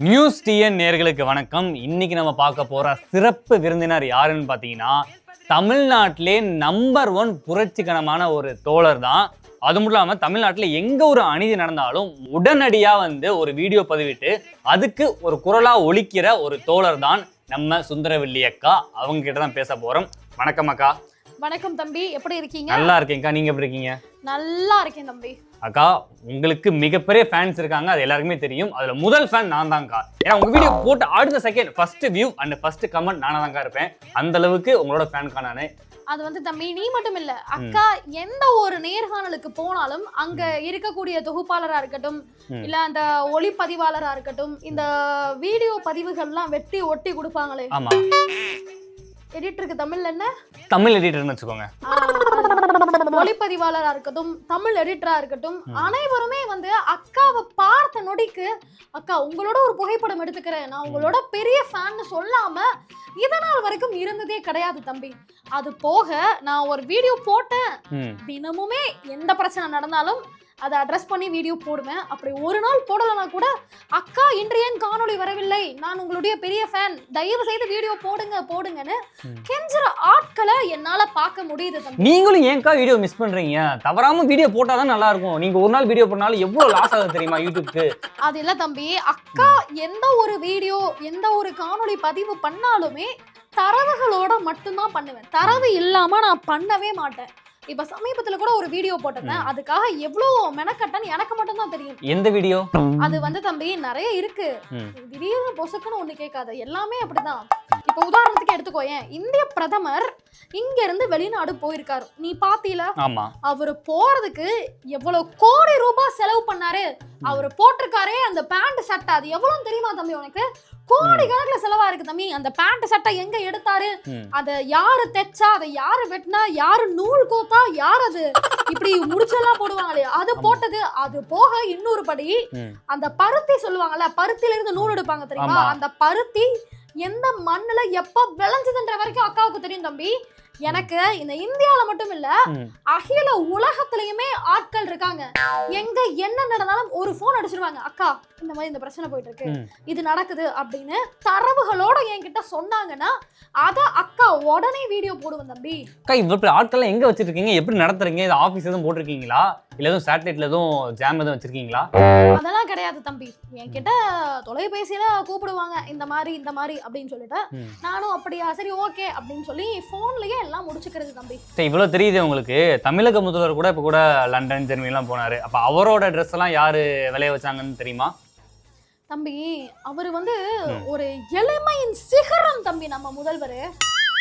News TN நேர்களுக்கு வணக்கம். இன்னைக்கு நம்ம பார்க்க போற சிறப்பு விருந்தினர் யாருன்னு பார்த்தீங்கன்னா தமிழ்நாட்டிலே நம்பர் ஒன் புரட்சிகரமான ஒரு தோழர் தான். அது மட்டும் இல்லாமல் தமிழ்நாட்டில் எங்கே ஒரு அநீதி நடந்தாலும் உடனடியாக வந்து ஒரு வீடியோ பதிவிட்டு அதுக்கு ஒரு குரலாக ஒலிக்கிற ஒரு தோழர் தான் நம்ம சுந்தரவல்லி அக்கா. அவங்க கிட்ட தான் பேச போகிறோம் வணக்கம் அக்கா. வணக்கம் தம்பி. எப்படி இருக்கீங்க? நல்லா இருக்கேங்க்கா நீங்கள் எப்படி இருக்கீங்க? நல்லா இருக்கேன் தம்பி. அக்கா உங்களுக்கு மிகப்பெரிய ஃபேன்ஸ் இருக்காங்க அது எல்லாருக்குமே தெரியும். அதுல முதல் ஃபேன் நான் தான்க்கா ஏன்னா உங்க வீடியோ போட்டு அடுத்த second first view and first comment நானா தான்க்கா இருப்பேன். அந்த அளவுக்கு உங்களோட ஃபேன்க்கா நானு. அது வந்து தம்பி நீ மட்டும் இல்ல. அக்கா எந்த ஒரு நேர்காணலுக்கு போனாலும் அங்க இருக்கக்கூடிய தொகுப்பாளரா இருக்கட்டும். இல்ல அந்த ஒளிப்பதிவாளரா இருக்கட்டும் இந்த வீடியோ பதிவுகள்லாம் வெட்டி ஒட்டி கொடுப்பாங்களே. ஆமா. எடிட்டருக்கு தமிழ்ல என்ன? தமிழ் எடிட்டர்னு வச்சுக்கோங்க. ஒளிப்பதிவாளரா இருக்கட்டும் தமிழ் எடிட்டரா இருக்கட்டும். அனைவருமே வந்து அக்காவை பார்த்த நொடிக்கு அக்கா உங்களோட ஒரு புகைப்படம் எடுத்துக்கிறேன். நான் உங்களோட பெரிய ஃபேன்னு சொல்லாம இதனால் வரைக்கும் இருந்ததே கிடையாது தம்பி. அது போக நான் ஒரு வீடியோ போட்டேன். தினமுமே எந்த பிரச்சனை நடந்தாலும் அதை அட்ரஸ் பண்ணி வீடியோ போடுவேன். அப்படி ஒரு நாள் போடலைன்னா கூட அக்கா இன்று ஏன் காணொளி வரவில்லை? நான் உங்களுடைய பெரிய ஃபேன் தயவு செய்து வீடியோ போடுங்க போடுங்கன்னு. கெஞ்சுற ஆட்களை என்னால பார்க்க முடியுது தம்பி. நீங்களும் ஏன்க்கா வீடியோ மிஸ் பண்றீங்க? தவறாம வீடியோ போட்டாதான் நல்லா இருக்கும் நீங்க ஒரு நாள் வீடியோ பண்ணாலும் எவ்வளவு லாஸ் ஆகுது தெரியுமா யூடியூப்க்கு அது இல்ல தம்பி. அக்கா எந்த ஒரு வீடியோ எந்த ஒரு காணொளி பதிவு பண்ணாலுமே தரவுகளோட மட்டும்தான் பண்ணுவேன். தரவு இல்லாம நான் பண்ணவே மாட்டேன். இப்ப சமீபத்துல கூட ஒரு வீடியோ போட்டிருந்தேன். அதுக்காக எவ்வளவு மெனக்கட்டன்னு எனக்கு மட்டும் தான் தெரியும். எந்த வீடியோ அது வந்து தம்பி நிறைய இருக்கு. திடீர்னு பொசுக்குன்னு ஒண்ணு கேட்காது. எல்லாமே அப்படிதான். இப்ப உதாரணத்துக்கு எடுத்துக்கோயேன் இந்திய பிரதமர் இங்க இருந்து வெளிநாடு போயிருக்காரு. நீ பாத்தீல? ஆமா. அவரு போறதுக்கு எவ்வளவு கோடி ரூபாய் செலவு பண்ணாரு. அவரு போட்டிருக்காரே அந்த பேண்ட் சட்டை அது எவ்வளவு தெரியுமா தம்பி உனக்கு? கோடி கணக்குல செலவா இருக்கு தம்பி அந்த பேண்ட் சட்டை எங்க எடுத்தாரு. அத யாரு தைச்சா அதை யாரு வெட்டினா யாரு நூல் கோத்தா யார் அது இப்படி முடிச்செல்லாம் போடுவாங்களே அது. போட்டது அது போக இன்னொரு படி. அந்த பருத்தி சொல்லுவாங்கல்ல பருத்தில இருந்து நூல் எடுப்பாங்க தெரியுமா. அந்த பருத்தி எந்த மண்ணுல எப்ப விளைஞ்சதுன்ற வரைக்கும் அக்காவுக்கு தெரியும் தம்பி எனக்கு இந்த இந்தியால மட்டும் இல்ல. அகில உலகத்திலயுமே ஆட்கள் இருக்காங்க. எங்க என்ன நடந்தாலும் ஒரு போன் அடிச்சிருவாங்க. அக்கா இந்த மாதிரி இந்த பிரச்சனை போயிட்டு இருக்கு. இது நடக்குது அப்படின்னு தரவுகளோட என்கிட்ட சொன்னாங்கன்னா அத அக்கா உடனே வீடியோ போடுவேன் தம்பி. அக்கா இவ்வளவு ஆட்கள்லாம் எங்க வச்சிருக்கீங்க? எப்படி நடத்துறீங்க? இது ஆபீஸ் எதுவும் போட்டிருக்கீங்களா? இல்ல எதுவும் சேட்டலைட்ல எதுவும் ஜாம் எதுவும் வச்சிருக்கீங்களா? அதெல்லாம் கிடையாது தம்பி. என்கிட்ட தொலைபேசியில கூப்பிடுவாங்க இந்த மாதிரி இந்த மாதிரி அப்படின்னு சொல்லிட்டு. நானும் அப்படியா சரி ஓகே அப்படின்னு சொல்லி போன்லயே எல்லாம் முடிச்சுக்கிறது தம்பி. சரி இவ்வளவு தெரியுது உங்களுக்கு. தமிழக முதல்வர் கூட இப்ப கூட லண்டன் ஜெர்மனி எல்லாம் போனாரு. அப்ப அவரோட ட்ரெஸ் எல்லாம் யாரு விளைய வச்சாங்கன்னு தெரியுமா? தம்பி அவர் வந்து. ஒரு எளிமையின் சிகரம் தம்பி நம்ம முதல்வர்.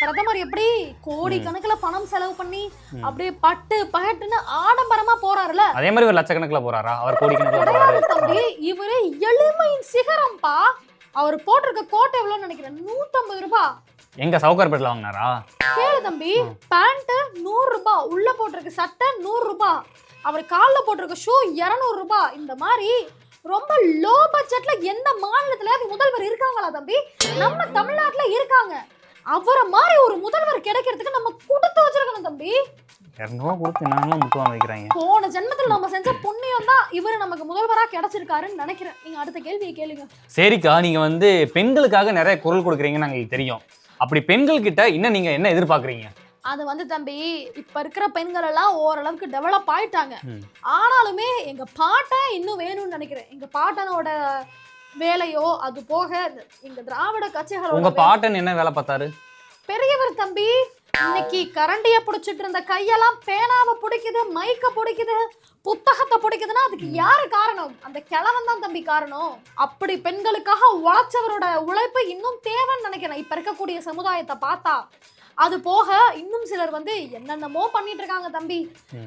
பிரதமர் எப்படி கோடி கணக்குல பணம் செலவு பண்ணி. அப்படியே பட்டு பகட்டுன்னு ஆடம்பரமா போறாருல அதே மாதிரி ஒரு லட்சக்கணக்கில் போறாரா? அவர் போறாரு. கிடையாது தம்பி இவரு எளிமையின் சிகரம்பா. அவர் போட்டிருக்க கோட்டை எவ்வளவு நினைக்கிறேன் நூத்தம்பது ரூபாய் எங்க சவுகார்பேட்டில் வாங்கினாரா? கேளு தம்பி. பேண்ட் நூறு ரூபாய் உள்ள போட்டிருக்க சட்டை நூறு ரூபாய் அவர் கால்ல போட்டிருக்க ஷூ இருநூறு ரூபாய் இந்த மாதிரி ரொம்ப லோ பட்ஜெட்ல எந்த மாநிலத்திலயாவது முதல்வர் இருக்காங்களா தம்பி? நம்ம தமிழ்நாட்டுல இருக்காங்க. அவரை மாதிரி ஒரு முதல்வர் கிடைக்கிறதுக்கு நம்ம கொடுத்து வச்சிருக்கணும் தம்பி. இரநூறுவா கொடுத்து என்னெல்லாம் முட்டு வாங்க வைக்கிறாங்க. போன ஜென்மத்துல நம்ம செஞ்ச புண்ணியம் தான் இவர் நமக்கு முதல்வரா கிடைச்சிருக்காருன்னு நினைக்கிறேன். நீங்க அடுத்த கேள்வியை கேளுங்க. சரிக்கா நீங்க வந்து பெண்களுக்காக நிறைய குரல் கொடுக்குறீங்கன்னு எங்களுக்கு தெரியும். அப்படி பெண்கள் கிட்ட இன்னும் நீங்க என்ன எதிர்பார்க்குறீங்க? அது வந்து தம்பி இப்ப இருக்கிற பெண்கள் எல்லாம் ஓரளவுக்கு டெவலப் ஆயிட்டாங்க. ஆனாலுமே எங்க பாட்டன் இன்னும் வேணும்னு நினைக்கிறேன். எங்க பாட்டனோட வேலையோ அது போக இந்த- திராவிட உங்க கட்சிகளோட வே- பாட்டன் என்ன வேலை பார்த்தாரு? பெரியவர் தம்பி இன்னைக்கு கரண்டிய புடிச்சிட்டு இருந்த கையெல்லாம் பேனாவை பிடிக்குது மைக்க பிடிக்குது புத்தகத்தை பிடிக்குதுன்னா அதுக்கு யாரு காரணம்? அந்த கிழவன் தான் தம்பி காரணம். அப்படி பெண்களுக்காக உழைச்சவரோட உழைப்பு இன்னும் தேவைன்னு நினைக்கிறேன். இப்ப இருக்கக்கூடிய சமுதாயத்தை பார்த்தா. அது போக இன்னும் சிலர் வந்து என்னென்னமோ பண்ணிட்டு இருக்காங்க தம்பி.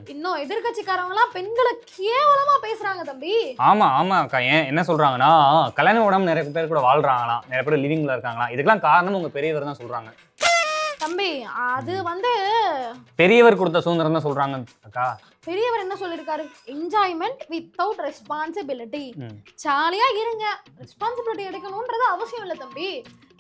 இன்னும் எதிர்கட்சிக்காரங்க எல்லாம் பெண்களை கேவலமா பேசுறாங்க தம்பி. ஆமா ஆமா அக்கா. ஏன் என்ன சொல்றாங்கன்னா கல்யாணம் உடம்பு நிறைய பேர் கூட வாழ்றாங்களாம். நிறைய பேர் லிவிங்ல இருக்காங்களாம். இதுக்கெல்லாம் காரணம் உங்க பெரியவர் தான் சொல்றாங்க. தம்பி அது வந்து பெரியவர் கொடுத்த சுதந்திரம் தான் சொல்றாங்க அக்கா. பெரியவர் என்ன சொல்லியிருக்காரு என்ஜாய்மெண்ட் வித்தவுட் ரெஸ்பான்சிபிலிட்டி. ஜாலியா இருங்க. ரெஸ்பான்சிபிலிட்டி எடுக்கணும்ன்றது அவசியம் இல்லை தம்பி.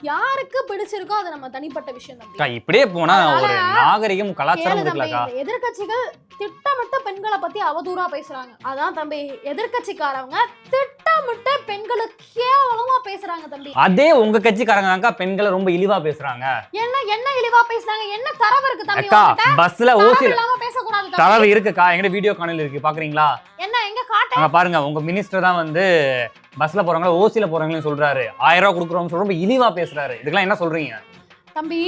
யாருக்கு பிடிச்சிருக்கோ அது நம்ம தனிப்பட்ட விஷயம் தம்பி. அக்கா இப்படியே போனா ஒரு நாகரிகம் கலாச்சாரம் இருக்குல்லக்கா எதிர்க்கட்சிகள் திட்டமிட்டு பெண்களை பத்தி அவதூறா பேசுறாங்க. அதான் தம்பி எதிர்க்கட்சிக்காரவங்க திட்டம் திட்டமிட்டு பெண்களை கேவலமா பேசுறாங்க தம்பி. அதே உங்க கட்சிக்காரங்க பெண்களை ரொம்ப இழிவா பேசுறாங்க. என்ன என்ன இழிவா பேசுறாங்க? என்ன தரவு இருக்கு தம்பி அக்கா? பஸ்ல ஓசி பேசக்கூடாது. தரவு இருக்குக்கா. எங்கிட்ட வீடியோ காணொலி இருக்கு. பாக்குறீங்களா? என்ன எங்க காட்டு? அங்க பாருங்க. உங்க மினிஸ்டர் தான் வந்து பஸ்ல போறவங்கள ஓசில போறவங்களையும் சொல்றாரு. ஆயிரம் ரூபாய் கொடுக்குறோம்னு சொல்லி ரொம்ப இழிவா பேசுறாரு. இதுக்கெல்லாம் என்ன சொல்றீங்க? தம்பி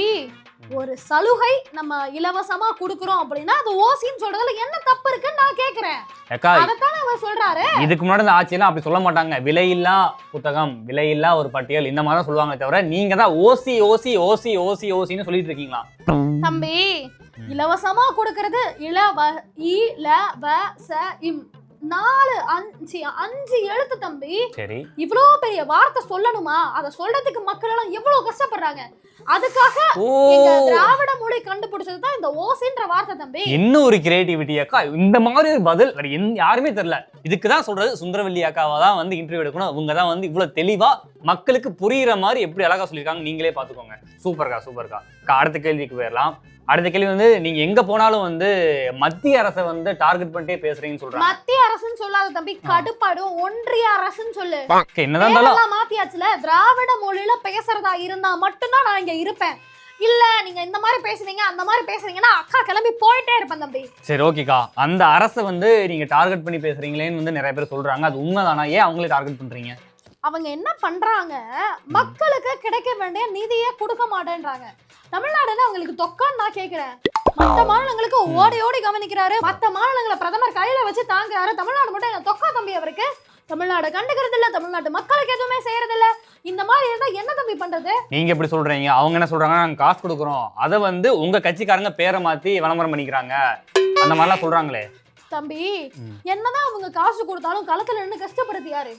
ஒரு சலுகை நம்ம இலவசமா குடுக்குறோம் அப்படின்னா அது ஓசின்னு சொல்றதுல என்ன தப்பு இருக்குன்னு நான் கேக்குறேன். அதத்தானே அவர் சொல்றாரு. இதுக்கு முன்னாடி இந்த ஆட்சியெல்லாம் அப்படி சொல்ல மாட்டாங்க. விலையில்லா புத்தகம் விலையில்லா ஒரு பட்டியல் இந்த மாதிரி தான் சொல்லுவாங்க தவிர நீங்க தான் ஓசி ஓசி ஓசி ஓசி ஓசின்னு சொல்லிட்டு இருக்கீங்களா? தம்பி இலவசமா கொடுக்கறது இலவ இலவச இம் நாலு அஞ்சு அஞ்சு எழுத்து தம்பி. சரி. இவ்வளோ பெரிய வார்த்தை சொல்லணுமா? அதை சொல்றதுக்கு மக்கள் எல்லாம் எவ்வளவு கஷ்டப்படுறாங்க? அதுக்காக திராவிட மொழி கண்டுபிடிச்சது தான் இந்த ஓசின்ற வார்த்தை தம்பி. இன்னும் ஒரு கிரியேட்டிவிட்டி அக்கா. இந்த மாதிரி ஒரு பதில் வேற யாருமே தெரியல. இதுக்கு தான் சொல்றது சுந்தரவல்லி அக்காவை தான் வந்து இன்டர்வியூ எடுக்கணும். இவங்க தான் வந்து இவ்வளவு தெளிவா மக்களுக்கு புரியுற மாதிரி எப்படி அழகா சொல்லியிருக்காங்க நீங்களே பாத்துக்கோங்க சூப்பர்க்கா சூப்பர்க்கா அடுத்த கேள்விக்கு போயிடலாம். அடுத்த கேள்வி வந்து நீங்க எங்க போனாலும் வந்து மத்திய அரசை வந்து டார்கெட் பண்ணிட்டே பேசுறீங்கன்னு சொல்றாங்க. மத்திய அரசுன்னு சொல்லாத தம்பி கடுப்பாடும் ஒன்றிய அரசுன்னு சொல்லு. என்னதான் இருந்தாலும் மாத்தியாச்சுல திராவிட மொழியில பேசுறதா இருந்தா மட்டும்தான் நான் இங்க இருப்பேன். இல்ல நீங்க இந்த மாதிரி பேசுறீங்க அந்த மாதிரி பேசுறீங்கன்னா அக்கா கிளம்பி போயிட்டே இருப்பேன் தம்பி. சரி ஓகேக்கா அந்த அரசை வந்து நீங்க டார்கெட் பண்ணி பேசுறீங்களேன்னு வந்து நிறைய பேர் சொல்றாங்க. அது உண்மைதானா? ஏன் அவங்களே டார்கெட் பண்றீங்க? அவங்க என்ன பண்றாங்க? மக்களுக்கு கிடைக்க வேண்டிய நிதியை கொடுக்க மாட்டேன்றாங்க. தமிழ்நாடுன்னு அவங்களுக்கு தொக்கான்னு நான் கேக்குறேன். மத்த மாநிலங்களுக்கு ஓடி ஓடி கவனிக்கிறாரு. மத்த மாநிலங்களை பிரதமர் கையில வச்சு தாங்குறாரு. தமிழ்நாடு மட்டும் தொக்கா தம்பி அவருக்கு. தமிழ்நாடு கண்டுக்கிறது இல்ல தமிழ்நாட்டு மக்களுக்கு எதுவுமே செய்யறது இல்ல. இந்த மாதிரி இருந்தா என்ன தம்பி பண்றது? நீங்க எப்படி சொல்றீங்க. அவங்க என்ன சொல்றாங்க நாங்க காசு கொடுக்குறோம். அதை வந்து உங்க கட்சிக்காரங்க பேரை மாத்தி விளம்பரம் பண்ணிக்கிறாங்க. அந்த மாதிரிலாம் சொல்றாங்களே. தம்பி. என்னதான் அவங்க காசு கொடுத்தாலும் களத்துல நின்னு கஷ்டப்படுறது யாரு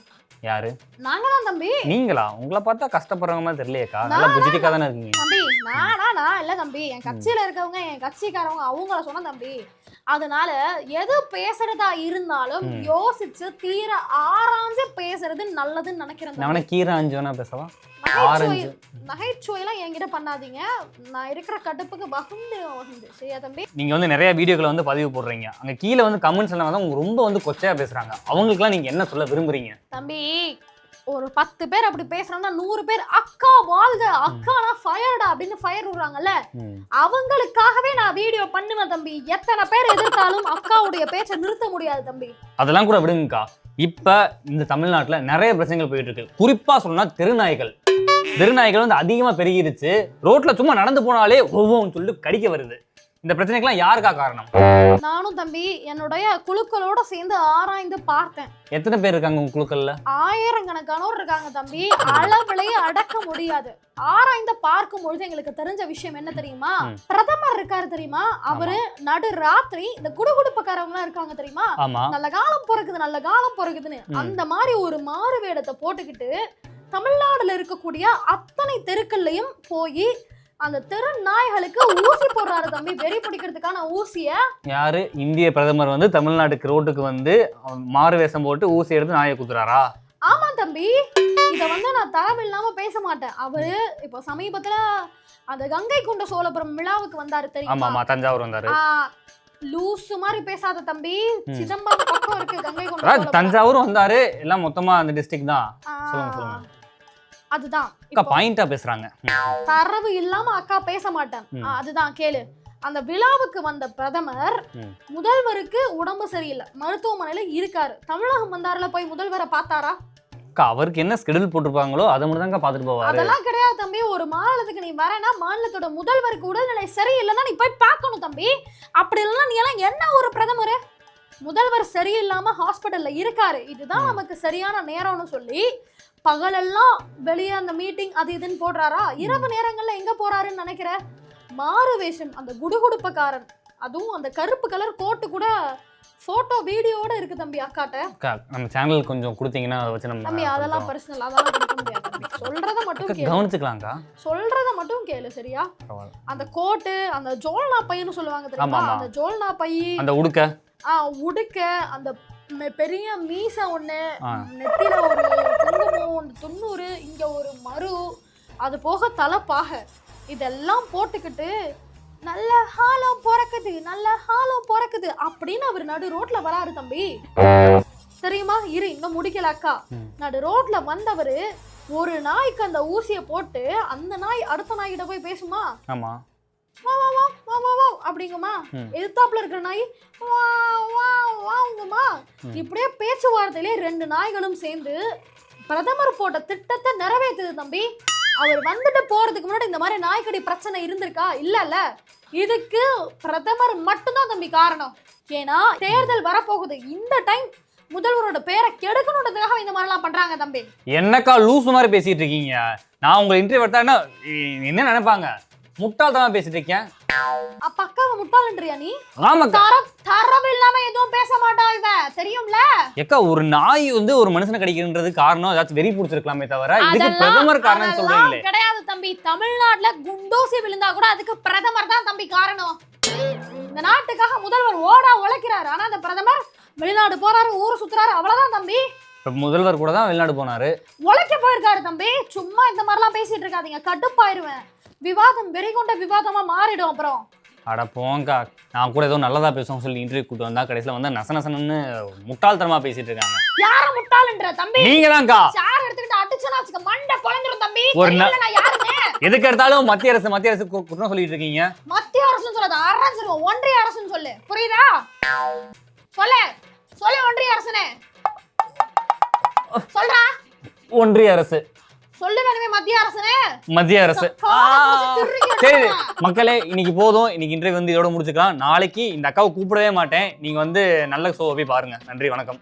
யாரு? நாங்க தான் தம்பி. நீங்களா? உங்களை பார்த்தா கஷ்டப்படுறவங்க மாதிரி தெரியலையேக்கா. நல்லா புஜிட்டிக்கா தானே இருக்கீங்க. நானா நான் இல்ல தம்பி என் கட்சியில இருக்கவங்க என் கட்சிக்காரவங்க அவங்கள சொன்ன தம்பி அதனால எது பேசுறதா இருந்தாலும். யோசிச்சு தீர ஆராய்ஞ்சு பேசுறது நல்லதுன்னு நினைக்கிறேன் நான் தம்பி. வேணா கீரை அஞ்சு வேணா பேசவா? நகைச்சுவை ஆரஞ்சு. நகைச்சுவையெல்லாம் என்கிட்ட பண்ணாதீங்க. நான் இருக்கிற கடுப்புக்கு பகுந்து வகுந்து சரியா தம்பி? நீங்க வந்து நிறைய வீடியோக்களை வந்து பதிவு போடுறீங்க. அங்க கீழே வந்து கமெண்ட்ஸ் எல்லாம் வந்து அவங்க ரொம்ப வந்து கொச்சையா பேசுறாங்க. அவங்களுக்குலாம் நீங்க என்ன சொல்ல விரும்புறீங்க? தம்பி ஒரு பத்து பேர் அப்படி பேசுறாங்கன்னா நூறு பேர் அக்கா வாழ்க அக்கானா ஃபயர்டா அப்படின்னு ஃபயர் விடுறாங்கல்ல. அவங்களுக்காகவே நான் வீடியோ பண்ணுவேன் தம்பி. எத்தனை பேர் எதிர்த்தாலும் அக்காவுடைய பேச்சை நிறுத்த முடியாது தம்பி. அதெல்லாம் கூட விடுங்கக்கா. இப்ப இந்த தமிழ்நாட்டுல நிறைய பிரச்சனைகள் போயிட்டு இருக்கு குறிப்பா சொல்லணும்னா தெருநாய்கள். தெருநாய்கள் வந்து அதிகமா பெருகிருச்சு. ரோட்ல சும்மா நடந்து போனாலே ஒவ்வொன்னு சொல்லிட்டு கடிக்க வருது. இந்த பிரச்சனைக்கெல்லாம் யாருக்கா காரணம்? நானும் தம்பி என்னுடைய குழுக்களோட சேர்ந்து ஆராய்ந்து பார்த்தேன். எத்தனை பேர் இருக்காங்க உங்க குழுக்கள்ல? ஆயிரக்கணக்கானோர் இருக்காங்க தம்பி. அளவிலேயே அடக்க முடியாது. ஆராய்ந்து பார்க்கும் பொழுது எங்களுக்கு தெரிஞ்ச விஷயம் என்ன தெரியுமா. பிரதமர் இருக்காரு தெரியுமா? அவரு நடு ராத்திரி இந்த குடுகுடுப்புக்காரவங்க இருக்காங்க தெரியுமா? நல்ல காலம் பிறக்குது நல்ல காலம் பிறக்குதுன்னு. ம். அந்த மாதிரி ஒரு மாறு வேடத்தை போட்டுக்கிட்டு தமிழ்நாடுல இருக்கக்கூடிய அத்தனை தெருக்கள்லயும் போய் அந்த தெரு நாய்களுக்கு ஊசி போடுறாரு தம்பி. வெறி பிடிக்கிறதுக்கான ஊசிய. யாரு? இந்திய பிரதமர் வந்து தமிழ்நாட்டுக்கு ரோட்டுக்கு வந்து மாறு வேஷம் போட்டு ஊசி எடுத்து நாயை குத்துறாரா? ஆமா தம்பி. இத வந்து நான் தரம் இல்லாம பேச மாட்டேன். அவரு இப்போ சமீபத்துல அந்த கங்கை கொண்ட சோழபுரம் விழாவுக்கு வந்தாரு தெரியுமா? ஆமா தஞ்சாவூர் வந்தாரு. லூசு மாதிரி பேசாத தம்பி. சிதம்பரம் பக்கம் இருக்கு கங்கை கொண்ட. தஞ்சாவூர் வந்தாரு. எல்லாம் மொத்தமா அந்த டிஸ்ட்ரிக்ட் தான். சொல்லுங்க, சொல்லுங்க. அதுதான். அக்கா பாயிண்டா பேசுறாங்க. தரவு இல்லாம அக்கா பேச மாட்டேன். அதுதான் கேளு. அந்த விழாவுக்கு வந்த பிரதமர். முதல்வருக்கு உடம்பு சரியில்லை. மருத்துவமனையில இருக்காரு. தமிழகம் வந்தாருல போய் முதல்வரை பார்த்தாரா? அக்கா அவருக்கு என்ன ஸ்கெடியூல் போட்டிருப்பாங்களோ அதை மட்டும் தாங்க பாத்துட்டு போவாரு. அதெல்லாம் கிடையாது தம்பி. ஒரு மாநிலத்துக்கு நீ வரேன்னா மாநிலத்தோட முதல்வருக்கு உடல்நிலை சரியில்லைன்னா நீ போய் பார்க்கணும் தம்பி. அப்படி இல்லைன்னா நீ எல்லாம் என்ன ஒரு பிரதமர்? முதல்வர் சரியில்லாம ஹாஸ்பிட்டல்ல இருக்காரு. இதுதான். நமக்கு சரியான நேரம்னு சொல்லி பகலெல்லாம் வெளியே அந்த மீட்டிங் அது இதுன்னு போடுறாரா? இரவு நேரங்கள்ல எங்க போறாருன்னு நினைக்கிற? மாறு வேஷம் அந்த குடுகுடுப்பக்காரன் அதுவும் அந்த கருப்பு கலர் கோட்டு கூட போட்டோ வீடியோட இருக்கு தம்பி அக்காட்ட. அக்கா நம்ம சேனல் கொஞ்சம் கொடுத்தீங்கன்னா அதை வச்சு நம்ம தம்பி அதெல்லாம் பர்சனல் அதெல்லாம் கொடுக்க முடியாது சொல்றத மட்டும் கவனிச்சுக்கலாம்க்கா. சொல்றத மட்டும் கேளு சரியா. அந்த கோட்டு அந்த ஜோல்னா பையன்னு சொல்லுவாங்க தெரியுமா. அந்த ஜோல்னா பை அந்த உடுக்க. ஆ உடுக்க அந்த பெரிய மீசை ஒண்ணு. நெத்தியில ஒரு அந்த தொண்ணூறு இங்க ஒரு மறு அது போக தலைப்பாக. இதெல்லாம் போட்டுக்கிட்டு நல்ல ஹாலம் பிறக்குது நல்ல ஹாலம் பிறக்குது அப்படின்னு அவர் நடு ரோட்ல வராரு தம்பி. தெரியுமா? இரு இன்னும் முடிக்கல அக்கா. நடு ரோட்ல வந்தவரு ஒரு நாய்க்கு அந்த ஊசிய போட்டு அந்த நாய் அடுத்த நாய்கிட்ட போய் பேசுமா? ஆமா. வா வா வா வா வா வா அப்படிங்குமா. எதிர்த்தாப்புல இருக்கிற நாய் வா வா வாங்குமா? ம். இப்படியே பேச்சுவார்த்தையிலே ரெண்டு நாய்களும் சேர்ந்து பிரதமர் போட்ட திட்டத்தை நிறைவேற்றுது தம்பி. அவர் வந்துட்டு போறதுக்கு முன்னாடி இந்த மாதிரி நாய்க்கடி பிரச்சனை இருந்திருக்கா? இல்லல்ல. இதுக்கு பிரதமர் மட்டும்தான் தம்பி காரணம். ஏன்னா தேர்தல் வரப்போகுது. இந்த டைம் முதல்வரோட பேரை கெடுக்கணுன்றதுக்காக இந்த மாதிரிலாம் பண்றாங்க தம்பி. என்னக்கா லூஸ் மாதிரி பேசிட்டு இருக்கீங்க? நான் உங்களை இன்டர்வியூ எடுத்தா என்ன என்ன நினைப்பாங்க? முட்டாள்தனமா பேசிட்டு இருக்கேன். அப்ப அக்காவை முட்டாளன்றியா நீ? ஆமாக்கா. தரம் இல்லாம எதுவும் பேச மாட்டா இவ. தெரியும்ல? ஏக்கா ஒரு நாய் வந்து ஒரு மனுஷனை கடிக்கின்றது காரணம் ஏதாச்சும் வெறி பிடிச்சிருக்கலாமே தவிர இதுக்கு பிரதமர் காரணம் சொல்றீங்களே. கிடையாது தம்பி. தமிழ்நாட்டுல குண்டூசி விழுந்தா கூட அதுக்கு பிரதமர் தான் தம்பி காரணம். இந்த நாட்டுக்காக முதல்வர் ஓடா உழைக்கிறாரு. ஆனா அந்த பிரதமர் வெளிநாடு போறாரு ஊர் சுத்துறாரு. அவ்வளவுதான் தம்பி. இப்ப முதல்வர் கூட தான் வெளிநாடு போனாரு. உழைக்க போயிருக்காரு தம்பி. சும்மா இந்த மாதிரிலாம் பேசிட்டு இருக்காதீங்க. கடுப்பாயிருவேன் விவாதம் வெறி கொண்ட விவாதமா மாறிடும் அப்புறம். அட போங்கக்கா. நான் கூட ஏதோ நல்லதா பேசுவோம் சொல்லி இன்டர்வியூ கூட்டு வந்தா கடைசியில வந்து நச நசனன்னு முட்டாள்தனமா பேசிட்டு இருக்காங்க. யார முட்டாளுன்ற தம்பி? நீங்க தான்க்கா சார் எடுத்துக்கிட்டு அடிச்சுனா வச்சுக்க மண்டை பொழந்துரும் தம்பி. ஒரு நான் யாருமே எதுக்கு எடுத்தாலும் மத்திய அரசு மத்திய அரசு குற்றம் சொல்லிட்டு இருக்கீங்க. மத்திய அரசுன்னு சொல்லாத அரசு ஒன்றிய அரசுன்னு சொல்லு. புரியுதா? சொல்லு. ஒன்றிய அரசு. சொல்லு வேணுமே மத்திய அரசுனே. மத்திய அரசு. சரி. மக்களே இன்னைக்கு போதும். இன்னைக்கு இன்டர்வியூ வந்து இதோட முடிச்சுக்கலாம். நாளைக்கு இந்த அக்காவை கூப்பிடவே மாட்டேன். நீங்க வந்து நல்ல ஷோ போய் பாருங்க. நன்றி வணக்கம்.